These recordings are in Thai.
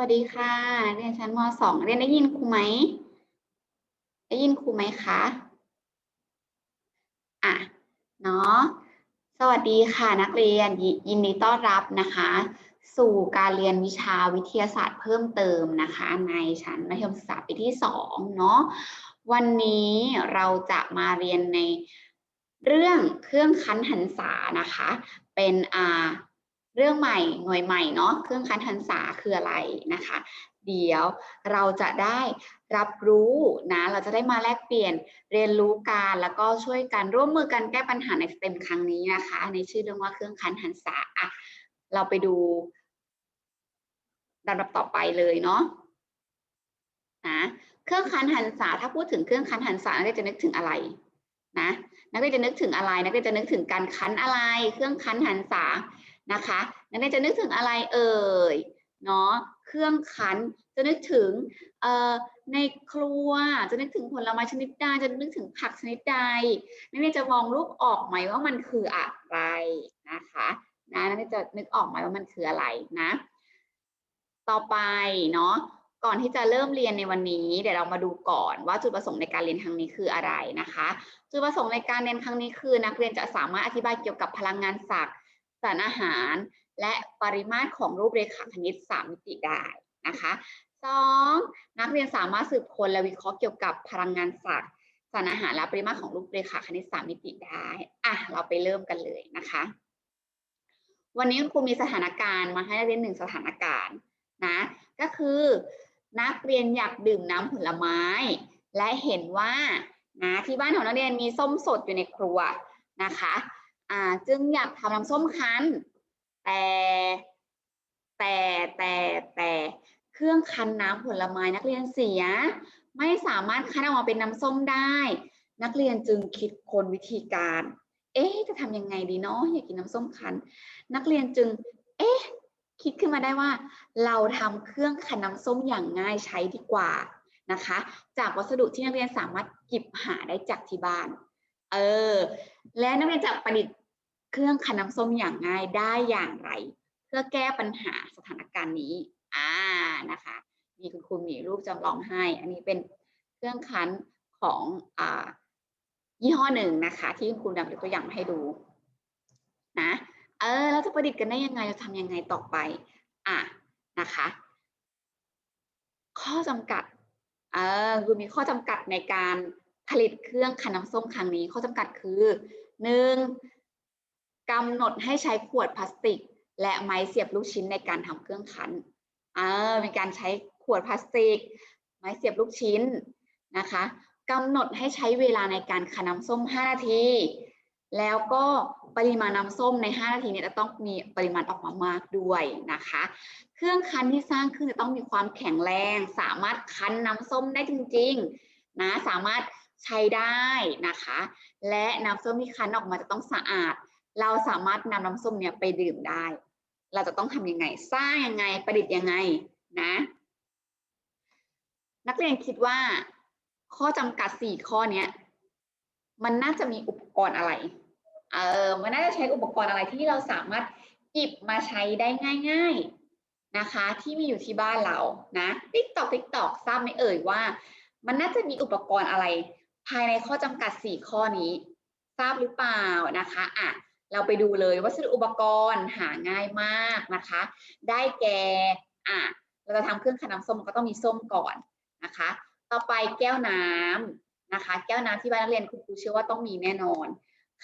วัสดีค่ะเรียนชั้นม .2 เรียนได้ยินครูไหม ได้ยินครูไหมคะอะเนาะสวัสดีค่ะนักเรียนยยินดีต้อนรับนะคะ สู่การเรียนวิชาวิทยาศาสตร์เพิ่มเติมนะคะ ในชั้นมัธยมศึกษาปีที่2เนาะวันนี้เราจะมาเรียนในเรื่องเครื่องคั้นหันษานะคะ เป็นอ่า เรื่องใหม่หน่วยใหม่เนาะเครื่องคันทันษาคืออะไรนะคะ เดี๋ยวเราจะได้รับรู้นะเราจะได้มาแลกเปลี่ยนเรียนรู้การแล้วก็ช่วยกันร่วมมือกันแก้ปัญหาในสเต็มครั้งนี้นะคะ ในชื่อเรื่องว่าเครื่องคันหันษาอะเราไปดูลำดับต่อไปเลยเนาะนะเครื่องคันหันษาถ้าพูดถึงเครื่องคันหันษานักเรียนจะนึกถึงอะไรนะนักเรียนจะนึกถึงอะไรนักเรียนจะนึกถึงการคันอะไร เครื่องคันหันษา นะคะนักเรียนจะนึกถึงอะไรเอ่ยเนาะเครื่องคั้นจะนึกถึงเอ่อในครัวจะนึกถึงผลไม้ชนิดใดจะนึกถึงผักชนิดใดนักเรียนจะมองรูปออกไหมว่ามันคืออะไรนะคะนะนักเรียนจะนึกออกไหมว่ามันคืออะไรนะ ต่อไปเนาะก่อนที่จะเริ่มเรียนในวันนี้ เดี๋ยวเรามาดูก่อนว่าจุดประสงค์ในการเรียนครั้งนี้คืออะไรนะคะ จุดประสงค์ในการเรียนครั้งนี้คือ นักเรียนจะสามารถอธิบายเกี่ยวกับพลังงานศักดิ์ารอาหาร และปริมาตรของรูปเรขาคณิต 3 มิติได้นะคะ 2. นักเรียนสามารถสืบค้นและวิเคราะห์เกี่ยวกับพลังงานศักดิ์สารอาหารและปริมาตรของรูปเรขาคณิต 3 มิติได้อะเราไปเริ่มกันเลยนะคะ วันนี้ครูมีสถานการณ์มาให้นักเรียนหนึ่งสถานการณ์นะก็คือนักเรียนอยากดื่มน้ำผลไม้ และเห็นว่านะที่บ้านของนักเรียนมีส้มสดอยู่ในครัวนะคะ อ่า จึงอยากทำน้ำส้มคั้น แต่แต่แต่แต่เครื่องคั้นน้ำผลไม้นักเรียนเสีย ไม่สามารถคั้นออกมาเป็นน้ำส้มได้ นักเรียนจึงคิดค้นวิธีการ เอ๊ะจะทำยังไงดีเนาะอยากกินน้ำส้มคั้น นักเรียนจึง เอ๊ะคิดขึ้นมาได้ว่า เราทำเครื่องคั้นน้ำส้มอย่างง่ายใช้ดีกว่านะคะ จากวัสดุที่นักเรียนสามารถก็บหาได้จากที่บ้าน เออ และนักเรียนจะประดิษฐ์เครื่องคันน้ำส้มอย่างง่ายได้อย่างไร เพื่อแก้ปัญหาสถานการณ์นี้ อ่านะคะ มีคุณครูมีรูปจำลองให้ อันนี้เป็นเครื่องคันของอ่ายี่ห้อหนึ่งนะคะ ที่คุณครูนำตัวอย่างมาให้ดูนะเออเราจะประดิษฐ์กันได้ยังไงจะทำยังไงต่อไป อะนะคะ ข้อจำกัดเออคือมีข้อจำกัดในการ ผลิตเครื่องคั้นน้ำส้มครั้งนี้ข้อจำกัดคือหนึ่งกำหนดให้ใช้ขวดพลาสติก และไม้เสียบลูกชิ้นในการทำเครื่องคันเออมีการใช้ขวดพลาสติก ไม้เสียบลูกชิ้นนะคะกำหนดให้ใช้เวลาในการคั้นน้ำส้ม 5 นาที แล้วก็ปริมาณน้ำส้มใน 5 นาทีนี้จะต้องมีปริมาณออกมามากด้วยนะคะ เครื่องคั้นที่สร้างขึ้นจะต้องมีความแข็งแรง สามารถคั้นน้ำส้มได้จริงๆนะสามารถ ใช้ได้นะคะ และน้ำส้มที่คั้นออกมาจะต้องสะอาด เราสามารถนำน้ำส้มเนี่ยไปดื่มได้ เราจะต้องทำยังไง สร้างยังไงประดิษฐ์ยังไงนะ นักเรียนคิดว่า ข้อจำกัด4ข้อเนี้ยมันน่าจะมีอุปกรณ์อะไร เออ มันน่าจะใช้อุปกรณ์อะไรที่เราสามารถหยิบมาใช้ได้ง่าย ๆนะคะ ที่มีอยู่ที่บ้านเรานะ ติ๊กตอกติ๊กตอกทราบไหมเอ่ยว่า มันน่าจะมีอุปกรณ์อะไร ภายในข้อจำกัด 4 ข้อนี้ ทราบหรือเปล่านะคะอะเราไปดูเลยวัสดุอุปกรณ์หาง่ายมากนะคะ ได้แก่อะเราจะทำเครื่องคั้นน้ำส้มก็ต้องมีส้มก่อนนะคะ ต่อไปแก้วน้ำนะคะ แก้วน้ำที่บ้านนักเรียนคุณครูเชื่อว่าต้องมีแน่นอน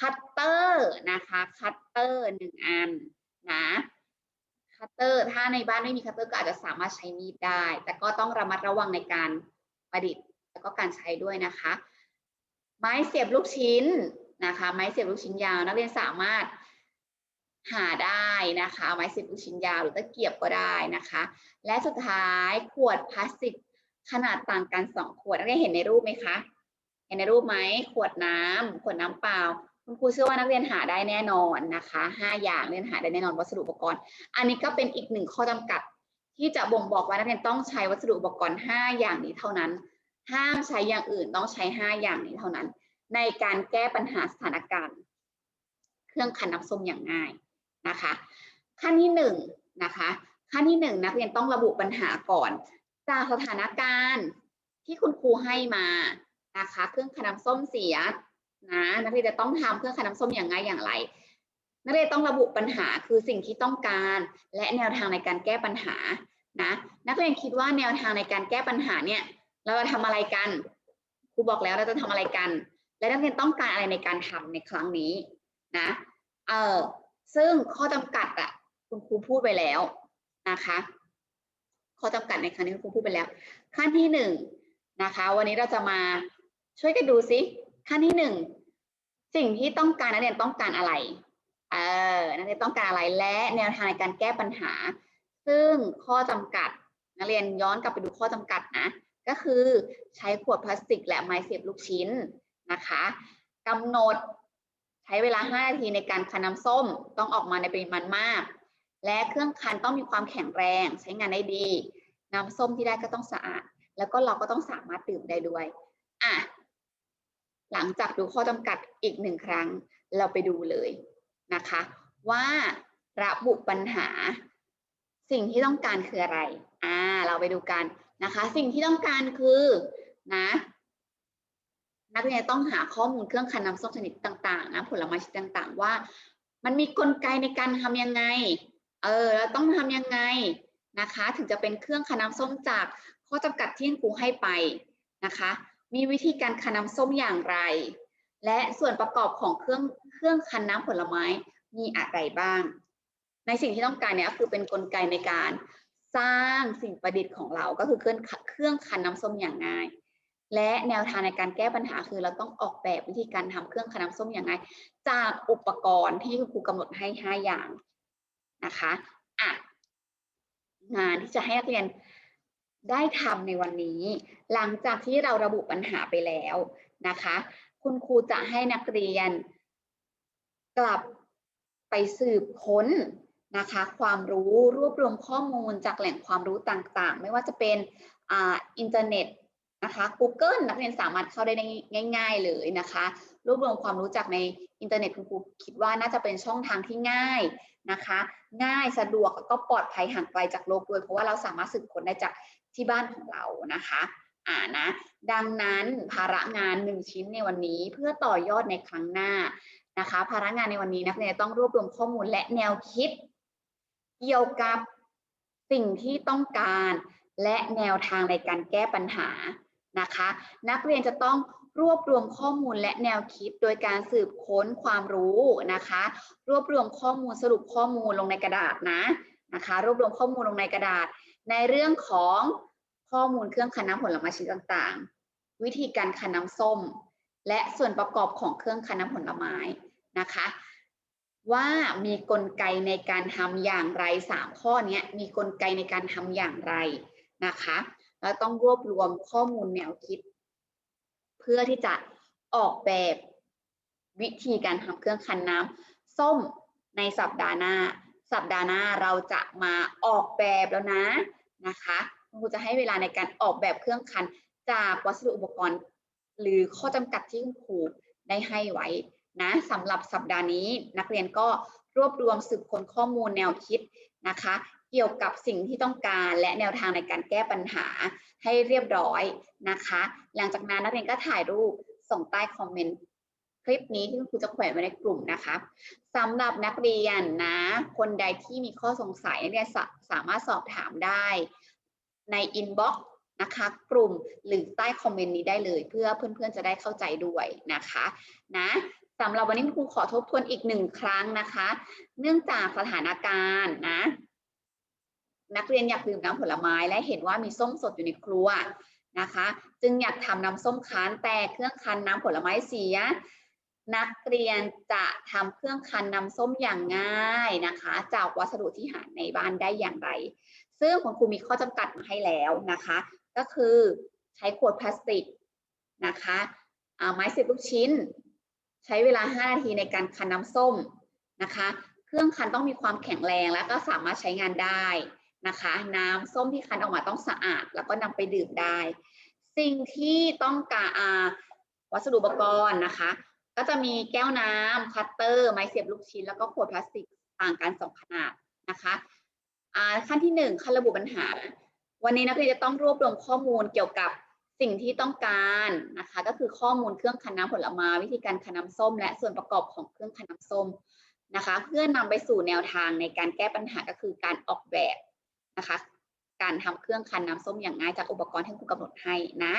คัตเตอร์นะคะคัตเตอร์หนึ่งอันนะคัตเตอร์ถ้าในบ้านไม่มีคัตเตอร์ก็อาจจะสามารถใช้มีดได้ แต่ก็ต้องระมัดระวังในการประดิษฐ์แล้วก็การใช้ด้วยนะคะ ไม้เสียบลูกชิ้นนะคะ ไม้เสียบลูกชิ้นยาว นักเรียนสามารถหาได้นะคะ ไม้เสียบลูกชิ้นยาวหรือตะเกียบก็ได้นะคะ และสุดท้ายขวดพลาสติกขนาดต่างกันสองขวดนักเรียนเห็นในรูปไหมคะ เห็นในรูปไหมขวดน้ำขวดน้ำเปล่า คุณครูเชื่อว่านักเรียนหาได้แน่นอนนะคะห้าอย่างเรียนหาได้แน่นอนวัสดุอุปกรณ์ อันนี้ก็เป็นอีกหนึ่งข้อจำกัด ที่จะบ่งบอกว่านักเรียนต้องใช้วัสดุอุปกรณ์ 5 อย่างนี้เท่านั้น ห้ามใช้อย่างอื่นต้องใช้ 5 อย่างนี้เท่านั้น ในการแก้ปัญหาสถานการณ์ เครื่องคั้นน้ำส้มอย่างง่ายนะคะ ขั้นที่1นะคะขั้นที่หนึ่งนักเรียนต้องระบุปัญหาก่อน จากสถานการณ์ที่คุณครูให้มานะคะ เครื่องขันน้ำส้มเสียนะนักเรียนจะต้องทำเครื่องขันน้ำส้มอย่างไรอย่างไร นักเรียนต้องระบุปัญหาคือสิ่งที่ต้องการ และแนวทางในการแก้ปัญหานะนักเรียนคิดว่าแนวทางในการแก้ปัญหาเนี่ย เราจะทำอะไรกันครูบอกแล้วเราจะทำอะไรกัน และนักเรียนต้องการอะไรในการทำในครั้งนี้นะเออซึ่งข้อจำกัดอะคุณครูพูดไปแล้วนะคะข้อจำกัดในครั้งนี้คุณครูพูดไปแล้ว ขั้นที่หนึ่งนะคะ วันนี้เราจะมาช่วยกันดูซิขั้นที่หนึ่งสิ่งที่ต้องการนักเรียนต้องการอะไรเออนักเรียนต้องการอะไรและแนวทางในการแก้ปัญหา ซึ่งข้อจำกัดนักเรียนย้อนกลับไปดูข้อจำกัดนะ ก็คือใช้ขวดพลาสติกและไม้เสียบลูกชิ้นนะคะกำหนดใช้เวลา 5 นาทีในการคั้นน้ำส้มต้องออกมาในปริมาณมาก และเครื่องคั้นต้องมีความแข็งแรงใช้งานได้ดี น้ำส้มที่ได้ก็ต้องสะอาด แล้วก็เราก็ต้องสามารถดื่มได้ด้วยอะหลังจากดูข้อจำกัดอีกหนึ่งครั้ง เราไปดูเลยนะคะ ว่าระบุปัญหาสิ่งที่ต้องการคืออะไรอ่าเราไปดูกัน นะคะ สิ่งที่ต้องการคือนะนักเรียนต้องหาข้อมูลเครื่องคันน้ำส้มชนิดต่างๆนะผลไม้ชนิดต่างๆ ว่า มันมีกลไกในการทำยังไง เออเราต้องทำยังไงนะคะ ถึงจะเป็นเครื่องคันน้ำส้มจากข้อจำกัดที่ครูให้ไปนะคะ มีวิธีการคันน้ำส้มอย่างไร และส่วนประกอบของเครื่องเครื่องคันน้ำผลไม้มีอะไรบ้าง ในสิ่งที่ต้องการเนี่ยคือเป็นกลไกในการ สร้างสิ่งประดิษฐ์ของเราก็คือเครื่องเครื่องคันน้ำส้มอย่างง่าย และแนวทางในการแก้ปัญหาคือเราต้องออกแบบวิธีการทำเครื่องคันน้ำส้มอย่างไรจากอุปกรณ์ที่คุณครูกำหนดให้ห้าอย่างนะคะอะงานที่จะให้นักเรียนได้ทำในวันนี้ หลังจากที่เราระบุปัญหาไปแล้วนะคะ คุณครูจะให้นักเรียน กลับไปสืบค้น นะคะ ความรู้รวบรวมข้อมูลจากแหล่งความรู้ต่างๆ ไม่ว่าจะเป็นออินเทอร์เน็ตนะคะ Google นักเรียนสามารถเข้าได้ง่าย ๆ เลยนะคะ รวบรวมความรู้จากในอินเทอร์เน็ตคุณครูคิดว่าน่าจะเป็นช่องทางที่ง่ายนะคะ ง่ายสะดวกแล้วก็ปลอดภัยห่างไกลจากโลกด้วย เพราะว่าเราสามารถสืบค้นได้จากที่บ้านของเรานะคะอ่านะดังนั้นภาระงานหนึ่งชิ้นในวันนี้เพื่อต่อยอดในครั้งหน้านะคะ ภาระงานในวันนี้นักเรียนต้องรวบรวมข้อมูลและแนวคิด เกี่ยวกับสิ่งที่ต้องการและแนวทางในการแก้ปัญหานะคะ นักเรียนจะต้องรวบรวมข้อมูลและแนวคิดโดยการสืบค้นความรู้นะคะ รวบรวมข้อมูลสรุปข้อมูลลงในกระดาษนะนะคะ รวบรวมข้อมูลลงในกระดาษ ในเรื่องของข้อมูลเครื่องคันน้ำผลไม้ชนิดต่างๆ วิธีการคันน้ำส้ม และส่วนประกอบของเครื่องคันน้ำผลไม้นะคะ ว่ามีกลไกในการทำอย่างไรสามข้อนี้มีกลไกในการทำอย่างไรนะคะเราต้องรวบรวมข้อมูลแนวคิด เพื่อที่จะออกแบบวิธีการทำเครื่องคันน้ำส้มในสัปดาห์หน้า สัปดาห์หน้าเราจะมาออกแบบแล้วนะนะคะคุณครูจะให้เวลาในการออกแบบเครื่องคันจากวัสดุอุปกรณ์ หรือข้อจำกัดที่คุณครูได้ให้ไว้ นะสำหรับสัปดาห์นี้นักเรียนก็รวบรวมสืบค้นข้อมูลแนวคิดนะคะ เกี่ยวกับสิ่งที่ต้องการและแนวทางในการแก้ปัญหาให้เรียบร้อยนะคะ หลังจากนั้นนักเรียนก็ถ่ายรูปส่งใต้คอมเมนต์คลิปนี้ที่คุณครูจะแขวนไว้ในกลุ่มนะคะสำหรับนักเรียนนะ คนใดที่มีข้อสงสัยนักเรียนสาสามารถสอบถามได้ในอินบ็อกซ์นะคะกลุ่มหรือใต้คอมเมนต์นี้ได้เลย เพื่อเพื่อนๆจะได้เข้าใจด้วยนะคะนะ สำหรับวันนี้ครูขอทบทวนอีกหนึ่งครั้งนะคะ เนื่องจากสถานการณ์นะ นักเรียนอยากดื่มน้ำผลไม้และเห็นว่ามีส้มสดอยู่ในครัวนะคะ จึงอยากทำน้ำส้มคั้นแต่เครื่องคั้นน้ำผลไม้เสีย นักเรียนจะทำเครื่องคั้นน้ำส้มอย่างง่ายนะคะ จากวัสดุที่หาในบ้านได้อย่างไร ซึ่งคุณครูมีข้อจำกัดมาให้แล้วนะคะ ก็คือใช้ขวดพลาสติกนะคะไม้เสียบลูกชิ้น ใช้เวลา 5 นาทีในการคั้นน้ำส้มนะคะ เครื่องคั้นต้องมีความแข็งแรงและก็สามารถใช้งานได้นะคะ น้ำส้มที่คั้นออกมาต้องสะอาด แล้วก็นำไปดื่มได้ สิ่งที่ต้องการวัสดุอุปกรณ์นะคะ ก็จะมีแก้วน้ำคัตเตอร์ ไม้เสียบลูกชิ้น แล้วก็ขวดพลาสติกต่างกันสองขนาดนะคะขั้นที่หนึ่งขั้นระบุปัญหา วันนี้นักเรียนจะต้องรวบรวมข้อมูลเกี่ยวกับ สิ่งที่ต้องการนะคะ ก็คือข้อมูลเครื่องคั้นน้ำผลไม้วิธีการคั้นน้ำส้ม และส่วนประกอบของเครื่องคั้นน้ำส้มนะคะ เพื่อนำไปสู่แนวทางในการแก้ปัญหาก็คือการออกแบบนะคะ การทำเครื่องคั้นน้ำส้มอย่างง่ายจากอุปกรณ์ที่ครูกำหนดให้นะ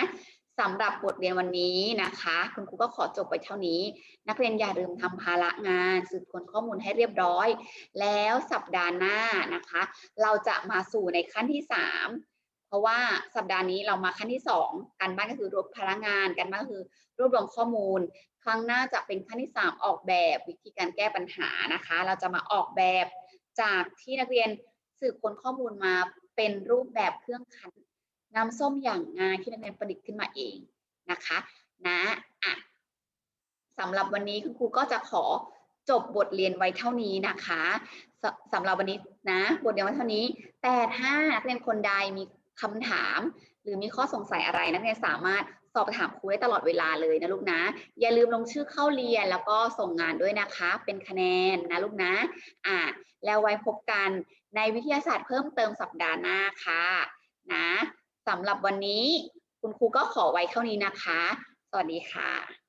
สำหรับบทเรียนวันนี้นะคะ คุณครูก็ขอจบไปเท่านี้ นักเรียนอย่าลืมทำภาระงานสืบค้นข้อมูลให้เรียบร้อย แล้วสัปดาห์หน้านะคะ เราจะมาสู่ในขั้นที่ 3 ราะว่าสัปดาห์นี้เรามาขั้นที่ 2 การบ้านก็คือรวบพลังงาน การบ้านก็คือรวบรวมข้อมูล ครั้งหน้าจะเป็นขั้นที่ 3 ออกแบบวิธีการแก้ปัญหานะคะ เราจะมาออกแบบจากที่นักเรียนสืบค้นข้อมูลมาเป็นรูปแบบเครื่องคั้นน้ำส้มอย่างง่ายที่นักเรียนประดิษฐ์ขึ้นมาเองนะคะ นะอะสำหรับวันนี้คุณครูก็จะขอจบบทเรียนไว้เท่านี้นะคะสสำหรับวันนี้นะ บทเรียนไว้เท่านี้ แต่ถ้านักเรียนคนใดมี คำถาม หรือมีข้อสงสัยอะไรนักเรียนสามารถสอบถามครูได้ตลอดเวลาเลยนะลูกนะ อย่าลืมลงชื่อเข้าเรียนแล้วก็ส่งงานด้วยนะคะ เป็นคะแนนนะลูกนะอ่าแล้วไว้พบกันในวิทยาศาสตร์เพิ่มเติมสัปดาห์หน้าค่ะนะสำหรับวันนี้คุณครูก็ขอไว้เท่านี้นะคะ สวัสดีค่ะ